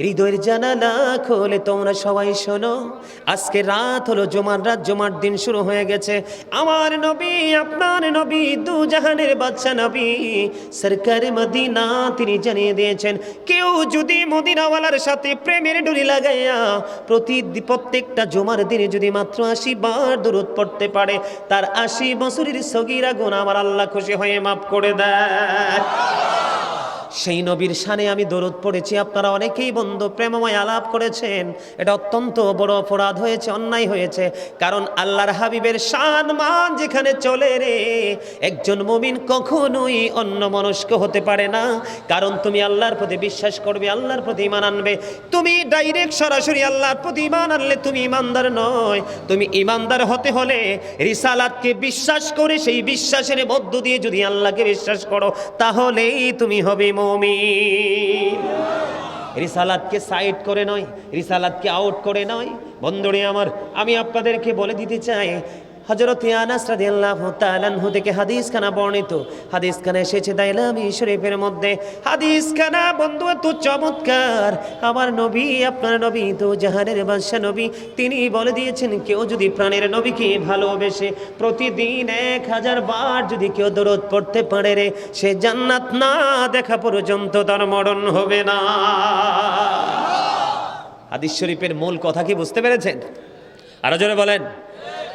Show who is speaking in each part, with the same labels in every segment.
Speaker 1: হৃদয়ের জানালা খোলে, তোমরা সবাই শোনো। আজকে রাত হলো জমার রাত, জমার দিন শুরু হয়ে গেছে। আমার নবী, আপনার নবী, দু জাহানের বাচ্চা নবী, সরকার মদিনা তিনি জানিয়ে দিয়েছেন, কেউ যদি মদিনাওয়ালার সাথে প্রেমের ডুরি লাগাইয়া প্রতি প্রত্যেকটা জমার দিনে যদি মাত্র আশি বার দূরত পড়তে পারে, তার আশি বছরের সগিরা গুণ আমার আল্লাহ খুশি হয়ে মাফ করে দেয়। সেই নবীর শানে আমি দরুদ পড়েছি। আপনারা অনেকেই বন্ধু, প্রেমময় আলাপ করেছেন। এটা অত্যন্ত বড় অপরাধ হয়েছে, অন্যায় হয়েছে। কারণ আল্লাহর হাবিবের শান মান যেখানে চলে রে, একজন মুমিন কখনোই অন্য মনস্ক হতে পারে না। কারণ তুমি আল্লাহর প্রতি বিশ্বাস করবে, আল্লাহর প্রতি ইমান আনবে। তুমি ডাইরেক্ট সরাসরি আল্লাহর প্রতি ইমান আনলে তুমি ইমানদার নয়। তুমি ইমানদার হতে হলে রিসালাতকে বিশ্বাস করে, সেই বিশ্বাসের মধ্য দিয়ে যদি আল্লাহকে বিশ্বাস করো, তাহলেই তুমি হবে মমিন। রিসালাতকে সাইড করে নয়, রিসালাতকে আউট করে নয়। বন্ধুরে আমার, আমি আপনাদেরকে বলে দিতে চাই হজরত আনাস রাদিয়াল্লাহু তাআলা আনহু থেকে হাদিস খানা বর্ণিত। হাদিস খানা এসেছে দাইলামি শরীফের মধ্যে। হাদিস খানা বন্ধু, এত চমৎকার। আমার নবী, আপনার নবী তো জাহানের বাদশা নবী। তিনি বলে দিয়েছেন, কেউ যদি প্রাণের নবীকে ভালোবেসে প্রতিদিন এক হাজার বার যদি কেউ দরদ পড়তে পারে রে, সে জান্নাত না দেখা পর্যন্ত তার মরণ হবে না। হাদিস শরীফের মূল কথা কি বুঝতে পেরেছেন? আরও জোরে বলেন।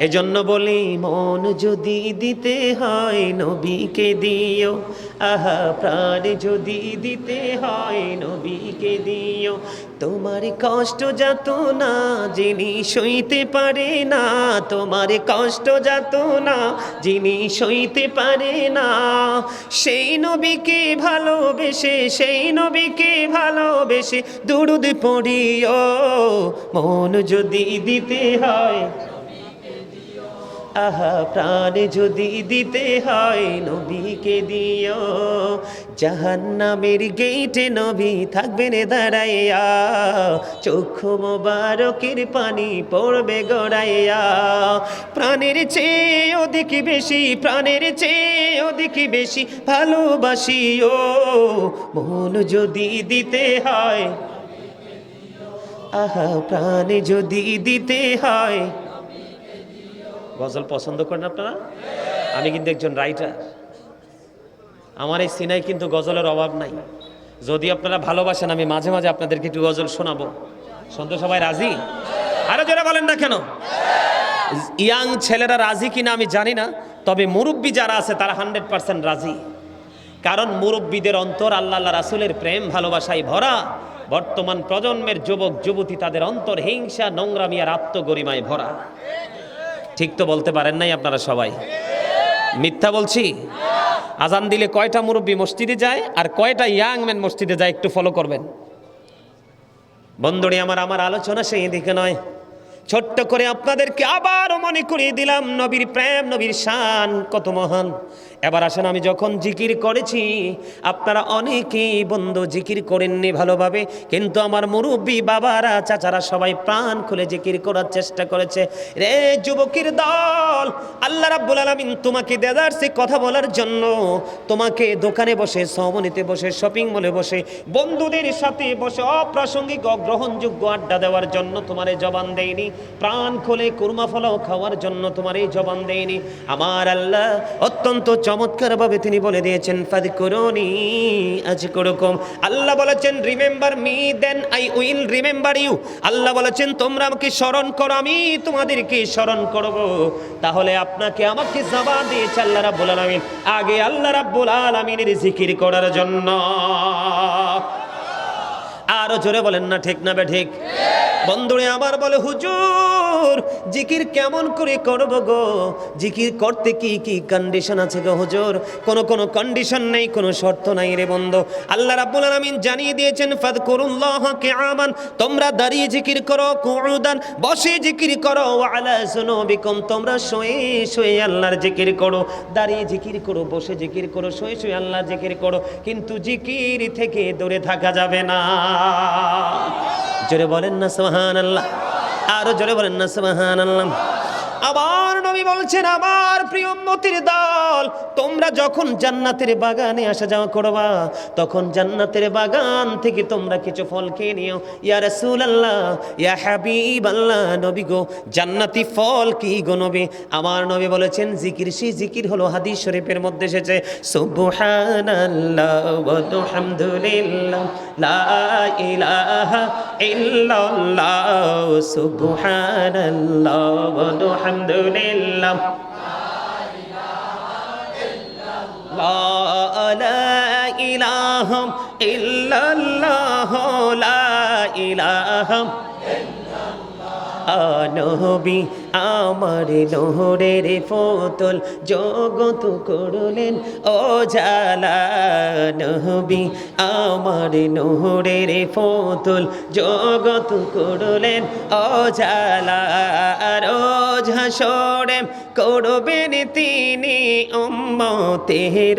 Speaker 1: এজন্য বলি, মন যদি দিতে হয় নবীকে দিও, আহা, প্রাণ যদি দিতে হয় নবীকে দিও। তোমার কষ্ট যাত না, যিনি সইতে পারে না, তোমার কষ্ট যাত না, যিনি সইতে পারে না। সেই নবীকে ভালোবেসে, সেই নবীকে ভালোবেসে দুরুদ পড়িও, মন যদি দিতে হয় আহা প্রাণ যদি দিতে হয় নবীকে দিও। জাহান্নামের গেইটে নবী থাকবেন দাঁড়াইয়া। চক্ষু মোবারকের পানি পড়বে গড়াইয়া। প্রাণের চেয়ে অধিক বেশি, প্রাণের চেয়ে অধিক বেশি ভালোবাসি ও মন যদি দিতে হয়, আহা প্রাণ যদি দিতে হয় গজল পছন্দ করেন আপনারা? আমি কিন্তু একজন রাইটার আমার এই সিনাই কিন্তু গজলের অভাব নাই। যদি আপনারা ভালোবাসেন, আমি মাঝে মাঝে আপনাদেরকে একটু গজল শোনাবো। শুনতে সবাই রাজি? আরও জোরে বলেন না কেন? ইয়াং ছেলেরা রাজি কিনা আমি জানি না, তবে মুরব্বী যারা আছে, তারা হান্ড্রেড পার্সেন্ট রাজি। কারণ মুরব্বীদের অন্তর আল্লাহ রাসুলের প্রেম, ভালোবাসায় ভরা। বর্তমান প্রজন্মের যুবক, যুবতী তাদের অন্তর হিংসা, নোংরামি আর আত্মগরিমায় ভরা। ঠিক তো বলতে পারেন নাই আপনারা সবাই। মিথ্যা বলছি? আজান দিলে কয়টা মুরব্বী মসজিদে যায় আর কয়টা ইয়াং ম্যান মসজিদে যায় একটু ফলো করবেন। বন্ধুরি, আমার আমার আলোচনা সেই দিকে নয়। ছোট্ট করে আপনাদেরকে আবারও মনে করিয়ে দিলাম, নবীর প্রেম, নবীর শান কত মহান। এবার আসেন আমি যখন জিকির করেছি, আপনারা অনেকেই বন্ধু জিকির করেননি ভালোভাবে, কিন্তু আমার মুরব্বী বাবারা, চাচারা সবাই প্রাণ খুলে জিকির করার চেষ্টা করেছে। রে যুবকের দল, আল্লাহ রাব্বুল আলামিন তোমাকে দেদারসে কথা বলার জন্য তোমাকে দোকানে বসে, সমনিতে বসে, শপিং মলে বসে, বন্ধুদের সাথে বসে অপ্রাসঙ্গিক, অগ্রহণযোগ্য আড্ডা দেওয়ার জন্য তোমার জবান দেয়নি প্রাণ খুলে কুরমা ফলাও খাওয়ার জন্য তোমার এই জবান দেয়নি। আমার আল্লাহ অত্যন্ত চমৎকার ভাবে তিনি বলে দিয়েছেন ফাদ করুনি আজ আল্লাহ বলেছেন remember me then I will remember you আল্লাহ বলেছেন, তোমরা আমাকে স্মরণ করো, আমি তোমাদেরকে স্মরণ করব। তাহলে আপনাকে আমাকে জবান দিয়েছে আল্লাহ রাব্বুল আলামিন। আগে আল্লাহ রাব্বুল আলামিনের জিকির করার জন্য। আরও জোরে বলেন না, ঠিক না বে ঠিক? বন্ধুরে আবার বলে, হুজুর, জিকির কেমন করে করব গো? জিকির করতে কি কি কন্ডিশন আছে গো হুজুর? কোনো কোনো কন্ডিশন নেই, কোনো শর্ত নাই রে বন্ধু। আল্লাহ রাব্বুল আলামিন জানিয়ে দিয়েছেন, ফাদকুরুল্লাহ কিয়ামান, তোমরা দাঁড়িয়ে জিকির করো, কুউদান, বসে জিকির করো আলা সুনুবিকুম তোমরা শুয়ে শুয়ে আল্লাহর জিকির করো। দাঁড়িয়ে জিকির করো, বসে জিকির করো, শুয়ে শুয়ে আল্লাহর জিকির করো, কিন্তু জিকির থেকে দূরে থাকা যাবে না। জোরে বলেন না সোহান আল্লাহ আরও জোরে বলেন না সোহান আল্লাহ আবার নবী বলছেন, আমার প্রিয় উম্মতির দল, তোমরা যখন জান্নাতের বাগানে আসা যাওয়া করবা, তখন জান্নাতের বাগান থেকে তোমরা কিছু ফল খেয়ে নিও। ইয়া রাসূলুল্লাহ, ইয়া হাবিবাল্লাহ, নবী গো, জান্নাতি ফল কি গো নবী? আমার নবী বলেছেন, জিকির সেই জিকির হলো হাদিস শরীফের মধ্যে এসেছে, সুবহানাল্লাহ ওয়া আলহামদুলিল্লাহ, লা ইলাহা ইল্লাল্লাহ, সুবহানাল্লাহ ওয়া আলহামদুলিল্লাহ। لا لا إله إلا الله لا إله নবী, আমার নহরের ফতল জগত করলেন। ও জালা নবী, আমার নহরের ফতল জগত করলেন। ও জালা রোজ হাসরে করবেন তিনি উম্মতের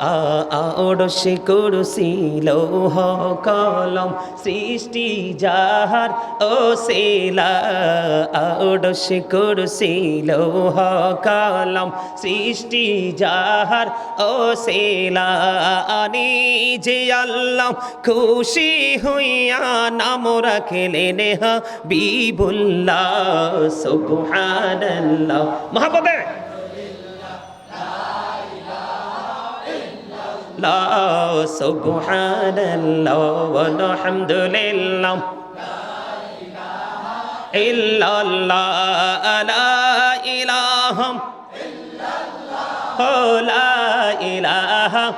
Speaker 1: আড়সে কুরসি লৌহ কলম সৃষ্টি যাহার ও সেলা আড়সে কুরসি লৌহ কলম সৃষ্টি যাহার ও সেলা আনি যে আল্লাহ খুশি হইয়া নাম রাখলেন বিবুল্লাহ সুবহানাল্লাহ মহাপবে لا سبحان الله والحمد لله إلا الله لا إله لا إله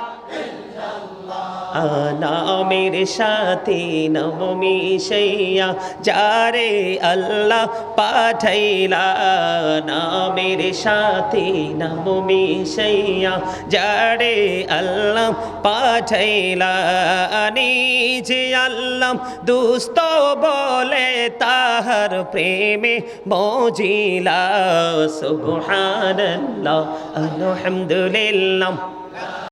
Speaker 1: নামের সাথে নবমি সেইয়া, যারে আল্লাহ পাঠাইলা, নামের সাথে নবমি সেইয়া, যারে আল্লাহ পাঠাইলা। নিজে আল্লাহ দুস্ত বলে তাহার প্রেমে মজিলা, সুবহানাল্লাহ, আলহামদুলিল্লাহ।